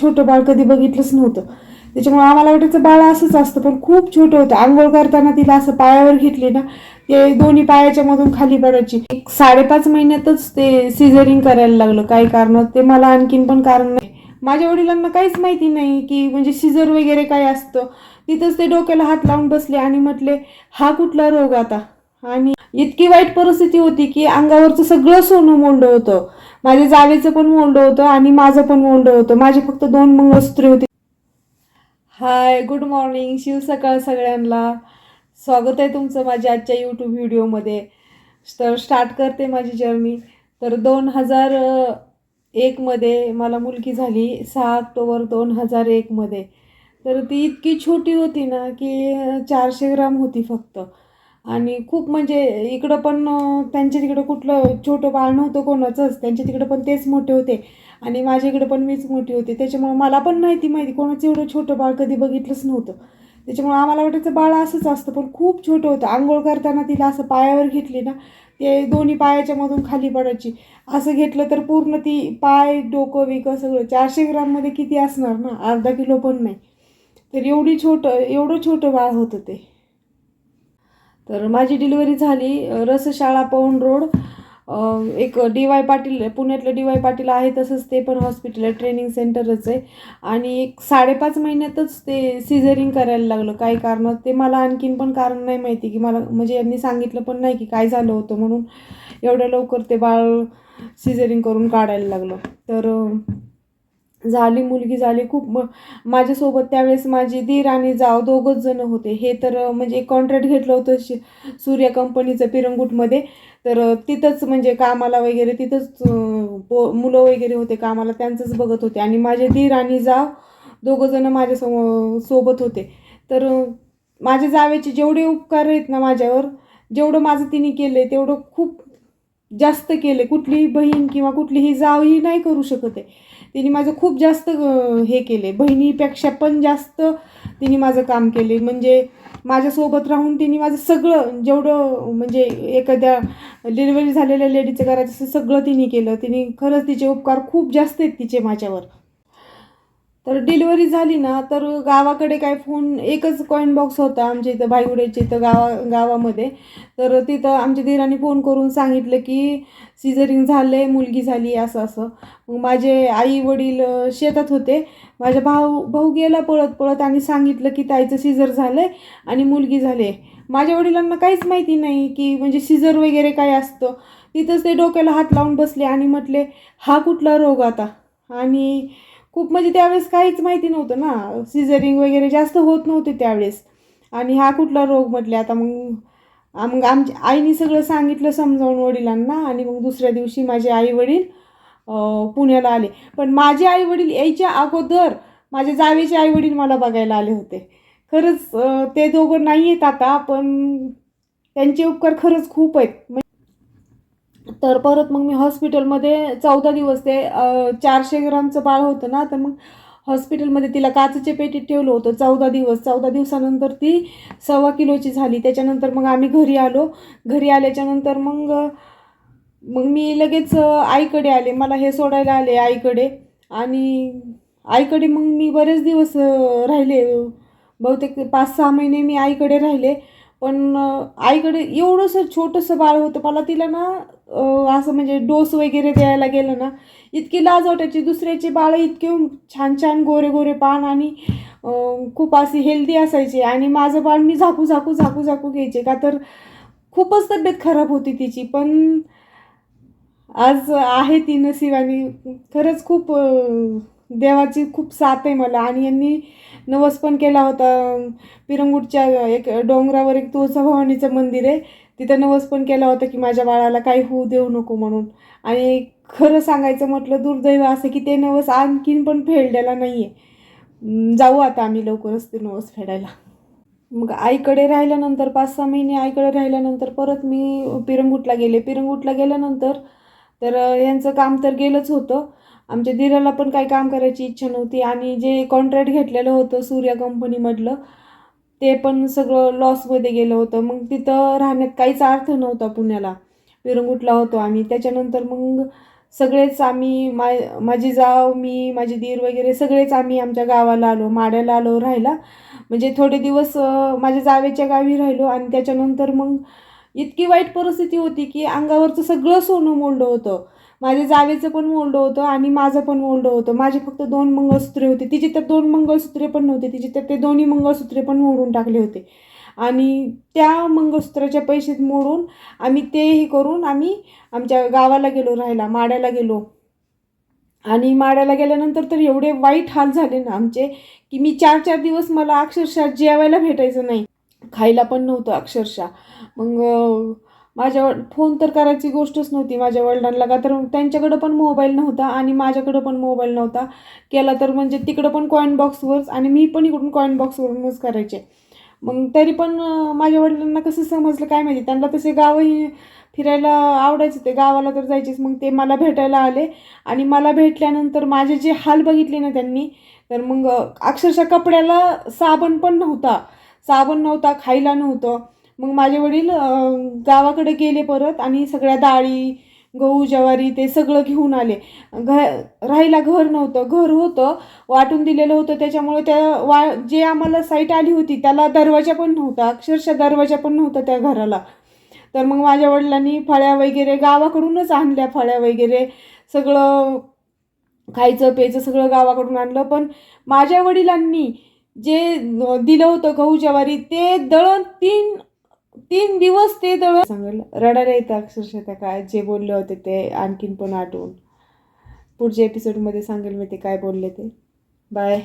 छोटं बाळ कधी बघितलंच नव्हतं. त्याच्यामुळे आम्हाला वाटायचं बाळ असंच असतं पण खूप छोटं होतं. आंघोळ करताना तिला असं पायावर घेतली ना ते दोन्ही पायाच्या मधून खाली पडायची. एक साडेपाच महिन्यातच ते सिझरिंग करायला लागलं. काही कारण ते मला आणखीन पण कारण नाही. माझ्या वडिलांना काहीच माहिती नाही की म्हणजे सिझर वगैरे काय असतं. तिथंच ते डोक्याला हात लावून बसले आणि म्हटले हा कुठला रोग आता? आणि इतकी वाईट परिस्थिती होती की अंगावरचं सगळं सोनं मोंडं होतं. माझ्या जावेचं पण मोंडं होतं आणि माझं पण मोंडं होतं. माझे फक्त दोन मंगळसूत्रे होती. हाय गुड मॉर्निंग शिवसकाळ सगळ्यांना. स्वागत आहे तुमचं माझ्या आजच्या यूट्यूब व्हिडिओमध्ये. तर स्टार्ट करते माझी जर्नी तर दोन हजार एकमध्ये मला मुलगी झाली. सहा ऑक्टोबर दोन हजार एकमध्ये तर ती इतकी छोटी होती ना की चारशे ग्राम होती फक्त. आणि खूप म्हणजे इकडं पण त्यांच्या तिकडं कुठलं छोटं बाळ नव्हतं कोणाचंच. त्यांच्या तिकडं पण तेच मोठे होते. आणि माझ्या इकडं पण मीच मोठी होते. त्याच्यामुळं मला पण माहिती माहिती. कोणाचं एवढं छोटं बाळ कधी बघितलंच नव्हतं. त्याच्यामुळं आम्हाला वाटायचं बाळ असंच असतं. पण खूप छोटं होतं. आंघोळ करताना तिला असं पायावर घेतली ना ते दोन्ही पायाच्या मधून खाली पडायची. असं घेतलं तर पूर्ण ती पाय डोकं विकं सगळं. चारशे ग्राममध्ये किती असणार ना? अर्धा किलो पण नाही. तर एवढी छोटं एवढं छोटं बाळ होतं ते. तर माझी डिलिव्हरी झाली रसशाळा पवण रोड. एक डी वाय पाटील पुण्यातलं डी वाय पाटील आहे तसंच ते पण हॉस्पिटल आहे ट्रेनिंग सेंटरच आहे. आणि एक साडेपाच महिन्यातच ते सिझरिंग करायला लागलं काही कारण? ते मला आणखीन पण कारण नाही माहिती की मला म्हणजे यांनी सांगितलं पण नाही की काय झालं होतं म्हणून एवढ्या लवकर ते बाळ सिझरिंग करून काढायला लागलं. तर झाली मुलगी झाली खूप माझ्यासोबत त्यावेळेस माझी दीर आणि जाव दोघंच जण होते. हे तर म्हणजे कॉन्ट्रॅक्ट घेतलं होतं शि सूर्य कंपनीचं पिरंगुटमध्ये. तर तिथंच म्हणजे कामाला वगैरे तिथंच पो मुलं वगैरे होते कामाला त्यांचंच बघत होते. आणि माझे दीर आणि जाव दोघं जण सोबत होते. तर माझ्या जावेचे जेवढे उपकार आहेत ना माझ्यावर जेवढं माझं तिने केलं आहे तेवढं खूप जास्त केले कुठलीही बहीण किंवा कुठलीही जावही नाही करू शकत आहे. तिने माझं खूप जास्त हे केले. बहिणीपेक्षा पण जास्त तिने माझं काम केले. म्हणजे माझ्यासोबत राहून तिने माझं सगळं जेवढं म्हणजे एखाद्या डिलिव्हरी झालेल्या लेडीचं करायचं सगळं तिने केलं. तिने खरंच तिचे उपकार खूप जास्त आहेत तिचे माझ्यावर. तर डिलिव्हरी झाली ना तर गावाकडे काय फोन एकच कॉईन बॉक्स होता आमच्या इथं भाईगुड्याच्या इथं गावा गावामध्ये. तर तिथं आमच्या धीराने फोन करून सांगितलं की सिझरिंग झालं आहे मुलगी झाली असं असं. मग माझे आई वडील शेतात होते. माझा भाऊ भाऊ गेला पळत पळत आणि सांगितलं की ताईचं सिझर झालं आहे आणि मुलगी झाली आहे. माझ्या वडिलांना काहीच माहिती नाही की म्हणजे सिझर वगैरे काय असतं. तिथंच ते डोक्याला हात लावून बसले आणि म्हटले हा कुठला रोग आता? आणि खूप म्हणजे त्यावेळेस काहीच माहिती नव्हतं ना. सिझरिंग वगैरे जास्त होत नव्हते त्यावेळेस. आणि हा कुठला रोग म्हटले आता मग मग आमच्या आईने सगळं सांगितलं समजावून वडिलांना आणि मग दुसऱ्या दिवशी माझे आई वडील पुण्याला आले. पण माझे आई वडील यायच्या अगोदर माझ्या जावेचे आई वडील मला बघायला आले होते. खरंच ते दोघं नाही आहेत आता पण त्यांचे उपकार खरंच खूप आहेत. तर परत मग मी हॉस्पिटलमध्ये चौदा दिवस ते चारशे ग्रामचं बाळ होतं ना तर मग हॉस्पिटलमध्ये तिला काचेच्या पेटीत ठेवलं होतं चौदा दिवस. चौदा दिवसानंतर ती सव्वा किलोची झाली. त्याच्यानंतर मग आम्ही घरी आलो. घरी आल्याच्यानंतर मग मग मी लगेच आईकडे आले. मला हे सोडायला आले आईकडे. आणि आईकडे मग मी बरेच दिवस राहिले. बहुतेक पाच सहा महिने मी आईकडे राहिले. पण आईकडे एवढंसं छोटंसं बाळ होतं. मला तिला ना असं म्हणजे डोस वगैरे द्यायला गेलं ना इतकी लाज वाटायची. दुसऱ्याचे बाळ इतके छान छान गोरे गोरे पान आणि खूप अशी हेल्दी असायचे. आणि माझं बाळ मी झाकू झाकू झाकू झाकू घ्यायचे का तर खूपच तब्येत खराब होती तिची. पण आज आहे ती नशिबाने खरंच खूप देवाची खूप साथ आहे मला. आणि यांनी नवस पण केला होता. पिरंगुटच्या एक डोंगरावर एक तुळजाभवानीचं मंदिर आहे. तिथं नवस पण केला होता की माझ्या बाळाला काही होऊ देऊ नको म्हणून. आणि खरं सांगायचं म्हटलं दुर्दैव असं की ते नवस आणखीन पण फेडलेला नाही आहे जाऊ आता आम्ही लवकरच ते नवस फेडायला. मग आईकडे राहिल्यानंतर पाच सहा महिने आईकडे राहिल्यानंतर परत मी पिरंगुटला गेले. पिरंगुटला गेल्यानंतर तर यांचं काम तर गेलंच होतं. आमच्या दिराला पण काही काम करायची इच्छा नव्हती आणि जे कॉन्ट्रॅक्ट घेतलेलं होतं सूर्या कंपनीमधलं ते पण सगळं लॉसमध्ये गेलं होतं. मग तिथं राहण्यात काहीच अर्थ नव्हता पुण्याला. विरंगुटला होतो आम्ही. त्याच्यानंतर मग सगळेच आम्ही मा माझी जाव मी माझी दीर वगैरे सगळेच आम्ही आमच्या गावाला आलो माड्याला आलो राहायला. म्हणजे थोडे दिवस माझ्या जावेच्या गावी राहिलो आणि त्याच्यानंतर मग इतकी वाईट परिस्थिती होती की अंगावरचं सगळं सोनं मोडलं होतं. माझ्या जावेचं पण मोडलं होतं आणि माझं पण मोडलं होतं. माझे फक्त दोन मंगळसूत्रे होते. तिचे तर दोन मंगळसूत्रे पण नव्हते. तिचे तर ते दोन्ही मंगळसूत्रे पण मोडून टाकले होते. आणि त्या मंगळसूत्राच्या पैशात मोडून आम्ही तेही करून आम्ही आमच्या गावाला गेलो राहायला माड्याला गेलो. आणि माड्याला गेल्यानंतर तर एवढे वाईट हाल झाले ना आमचे की मी चार चार दिवस मला अक्षरशः जेवायला भेटायचं नाही. खायला पण नव्हतं अक्षरशः. मग माझ्या फोन तर करायची गोष्टच नव्हती माझ्या वडिलांना. का तर त्यांच्याकडं पण मोबाईल नव्हता आणि माझ्याकडं पण मोबाईल नव्हता. केला तर म्हणजे तिकडं पण कॉईन बॉक्सवरच आणि मी पण इकडून कॉईन बॉक्सवरूनच करायचे. मग तरी पण माझ्या वडिलांना कसं समजलं काय माहिती? त्यांना तसे गावही फिरायला आवडायचं. ते गावाला तर जायचेच. मग ते मला भेटायला आले आणि मला भेटल्यानंतर माझे जे हाल बघितले ना त्यांनी तर मग अक्षरशः कपड्याला साबण पण नव्हता. साबण नव्हता खायला नव्हतं. मग माझे वडील गावाकडे गेले परत आणि सगळ्या डाळी गहू ज्वारी ते सगळं घेऊन आले. घ राहायला घर नव्हतं. घर होतं वाटून दिलेलं होतं. त्याच्यामुळे त्या वा जे आम्हाला साईट आली होती त्याला दरवाजा पण नव्हता. अक्षरशः दरवाजा पण नव्हता त्या घराला. तर मग माझ्या वडिलांनी फळ्या वगैरे गावाकडूनच आणल्या फळ्या वगैरे. सगळं खायचं प्यायचं सगळं गावाकडून आणलं. पण माझ्या वडिलांनी जे दिलं होतं गहू ज्वारी ते दळण तीन तीन दिवस ते दळण सांगेल. रडायला येतं अक्षरशः त्या काय जे बोलले होते ते आणखीन पण आठवून. पुढच्या एपिसोडमध्ये सांगेल मी ते काय बोलले ते. बाय